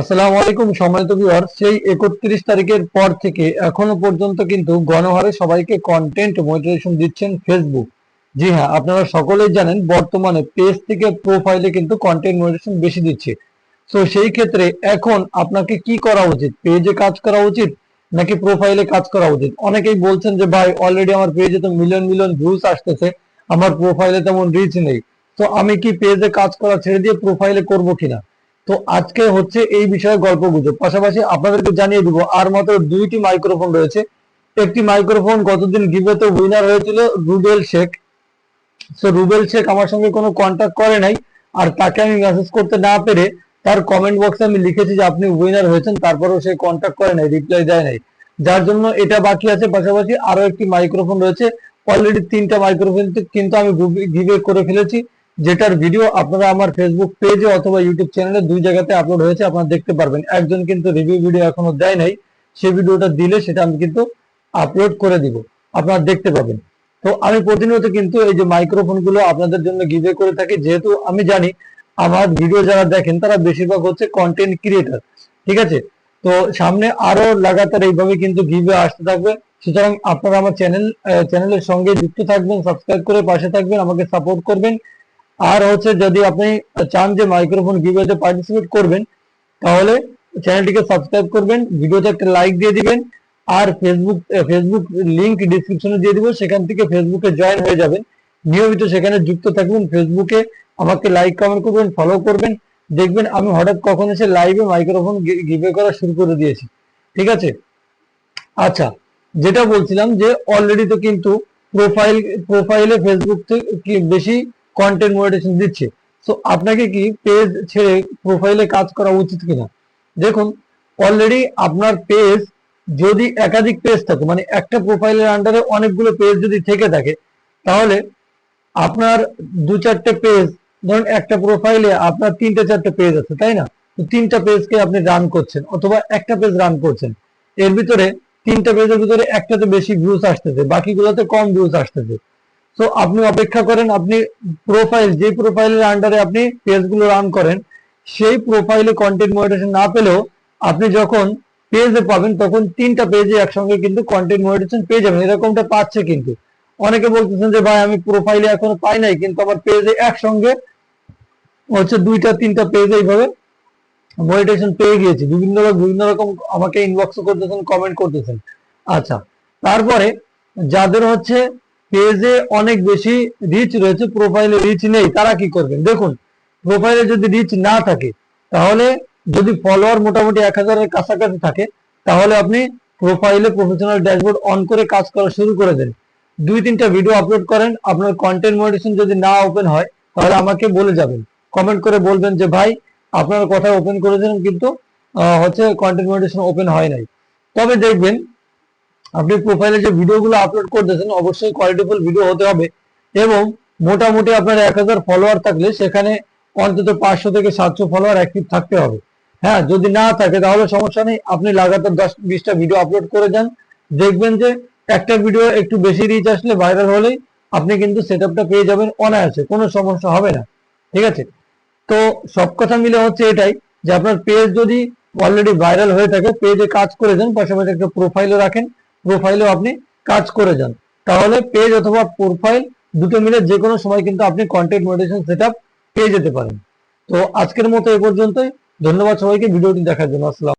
আসসালামু আলাইকুম, সম্মানিত ভিউয়ার সেই একত্রিশ তারিখের পর থেকে এখনও পর্যন্ত কিন্তু গণহারে সবাইকে কন্টেন্ট মনিটাইজেশন দিচ্ছেন ফেসবুক জি হ্যাঁ আপনারা সকলেই জানেন বর্তমানে পেজ থেকে প্রোফাইলে কিন্তু কন্টেন্ট মনিটাইজেশন বেশি দিচ্ছে। তো সেই ক্ষেত্রে এখন আপনাকে কি করা উচিত? পেজে কাজ করা উচিত নাকি প্রোফাইলে কাজ করা উচিত? অনেকেই বলছেন যে, ভাই অলরেডি আমার পেজে তো মিলিয়ন মিলিয়ন ভিউজ আসতেছে, আমার প্রোফাইলে তেমন রিচ নেই। তো আমি কি পেজে কাজ করা ছেড়ে দিয়ে প্রোফাইলে করব কিনা? তো আজকে হচ্ছে এই বিষয়ে গল্প গুজব। পাশাপাশি আপনাদেরকে জানিয়ে দিব, আর মাত্র দুইটি মাইক্রোফোন রয়েছে। একটি মাইক্রোফোন গতদিন গিভেতে উইনার হয়েছিল রুবেল শেখ। সো রুবেল শেখ আমার সঙ্গে কোনো কন্ট্যাক্ট করে নাই, আর তাকে আমি মেসেজ করতে না পেরে তার কমেন্ট বক্সে আমি লিখেছি যে আপনি উইনার হয়েছেন, তারপরেও সে কন্ট্যাক্ট করে নাই রিপ্লাই দেয় নাই। যার জন্য এটা বাকি আছে, পাশাপাশি আরও একটি মাইক্রোফোন রয়েছে। অলরেডি তিনটা মাইক্রোফোন কিন্তু আমি গিভে করে ফেলেছি। যেটার ভিডিও আপনারা আমার ফেসবুক পেজে অথবা ইউটিউব চ্যানেলে দুই জায়গাতে আপলোড হয়েছে, আপনারা দেখতে পারবেন। একজন কিন্তু রিভিউ ভিডিও এখনও দেয় নাই সেই ভিডিওটা দিলে সেটা আমি কিন্তু আপলোড করে দিব। আপনারা দেখতে পাবেন। তো আমি প্রতিনিয়ত কিন্তু এই যে মাইক্রোফোনগুলো আপনাদের জন্য গিভে করে থাকি, যেহেতু আমি জানি আমার ভিডিও যারা দেখেন, তারা বেশিরভাগ হচ্ছে কন্টেন্ট ক্রিয়েটার ঠিক আছে? তো সামনে আরও লাগাতার এইভাবে কিন্তু গিভে আসতে থাকবে। সুতরাং আপনারা আমার চ্যানেল চ্যানেলের সঙ্গে যুক্ত থাকবেন সাবস্ক্রাইব করে পাশে থাকবেন, আমাকে সাপোর্ট করবেন। আর হচ্ছে যদি আপনি চান যে মাইক্রোফোন গিভওয়েতে পার্টিসিপেট করবেন, তাহলে চ্যানেলটিকে সাবস্ক্রাইব করবেন ভিডিওতে একটা লাইক দিয়ে দিবেন, আর ফেসবুক ফেসবুক লিংক ডিসক্রিপশনে দিয়ে দিব, সেখান থেকে ফেসবুকে জয়েন হয়ে যাবেন। নিয়মিত সেখানে যুক্ত থাকবেন ফেসবুকে আমাকে লাইক কমেন্ট করবেন ফলো করবেন, দেখবেন আমি হঠাৎ কখন এসে লাইভে মাইক্রোফোন গিভে করা শুরু করে দিয়েছি। ঠিক আছে? আচ্ছা যেটা বলছিলাম যে অলরেডি তো কিন্তু প্রোফাইল প্রোফাইলে ফেসবুক থেকে বেশি কন্টেন্ট মনিটাইজেশন দিচ্ছে। সো আপনাকে কি পেজ ছেড়ে প্রোফাইলে কাজ করা উচিত কিনা? দেখুন অলরেডি আপনার পেজ যদি একাধিক পেজ থাকে মানে একটা প্রোফাইলের আন্ডারে অনেকগুলো পেজ যদি থেকে থাকে, তাহলে আপনার দু চারটে পেজ ধরুন একটা প্রোফাইলে আপনার তিনটে চারটে পেজ আছে, তাই না? তো তিনটা পেজকে আপনি রান করছেন, অথবা একটা পেজ রান করছেন। এর ভিতরে তিনটা পেজের ভিতরে একটাতে বেশি ভিউজ আসতেছে, বাকিগুলোতে কম ভিউজ আসতেছে। তো আপনি অপেক্ষা করেন, আপনি প্রোফাইল যে প্রোফাইলের আন্ডারে আপনি পেজগুলো রান করেন, সেই প্রোফাইলে কন্টেন্ট মনিটাইজেশন না পেলেও আপনি যখন পেজে পাবেন, তখন তিনটা পেজে একসঙ্গে কিন্তু কন্টেন্ট মনিটাইজেশন পেয়ে যাবেন। এরকমটা পাচ্ছে কিন্তু। অনেকে বলতেছেন যে, ভাই, আমি প্রোফাইলে এখনও পাই নাই, কিন্তু আমার পেজে একসঙ্গে হচ্ছে দুইটা, তিনটা পেজে এইভাবে মনিটাইজেশন পেয়ে গিয়েছি। বিভিন্ন বিভিন্ন রকম আমাকে ইনবক্স করতেছেন কমেন্ট করতেছেন। আচ্ছা তারপরে যাদের হচ্ছে পেজে অনেক বেশি রিচ রয়েছে প্রোফাইলে রিচ নেই, তারা কি করবেন? দেখুন প্রোফাইলে যদি রিচ না থাকে, তাহলে যদি ফলোয়ার মোটামুটি এক হাজারের কাছাকাছি থাকে, তাহলে আপনি প্রোফাইলে প্রফেশনাল ড্যাশবোর্ড অন করে কাজ করা শুরু করে দেন। দুই তিনটা ভিডিও আপলোড করেন, আপনার কন্টেন্ট মনিটেশন যদি না ওপেন হয়, তাহলে আমাকে বলে যাবেন। কমেন্ট করে বলবেন যে, ভাই, আপনার কথা ওপেন করেছিলেন কিন্তু হচ্ছে কন্টেন্ট মনিটেশন ওপেন হয় নাই। তবে দেখবেন আপনি প্রোফাইলে যে ভিডিওগুলো আপলোড করতেছেন, অবশ্যই কোয়ালিটিফুল ভিডিও হতে হবে এবং মোটামুটি আপনার এক হাজার ফলোয়ার থাকলে সেখানে অন্তত পাঁচশো থেকে সাতশো ফলোয়ার অ্যাক্টিভ থাকতে হবে। হ্যাঁ যদি না থাকে তাহলে সমস্যা নেই, আপনি লাগাতার দশ, বিশটা ভিডিও আপলোড করে যান। দেখবেন যে একটা ভিডিও একটু বেশি রিচ আসলে ভাইরাল হলেই আপনি কিন্তু সেট আপটা পেয়ে যাবেন অনায়াসে, কোনো সমস্যা হবে না। ঠিক আছে? তো সব কথা মিলে হচ্ছে এটাই যে আপনার পেজ যদি অলরেডি ভাইরাল হয়ে থাকে পেজে কাজ করে যান, পাশাপাশি একটা প্রোফাইলও রাখেন। প্রোফাইলেও আপনি কাজ করে যান। তাহলে পেজ অথবা প্রোফাইল দুটো মিলে যে কোনো সময় কিন্তু আপনি কন্টেন্ট মডিটেশন সেট পেয়ে যেতে পারেন। তো আজকের মতো এ পর্যন্তই। ধন্যবাদ সবাইকে। ভিডিওটি দেখার জন্য আসসালাম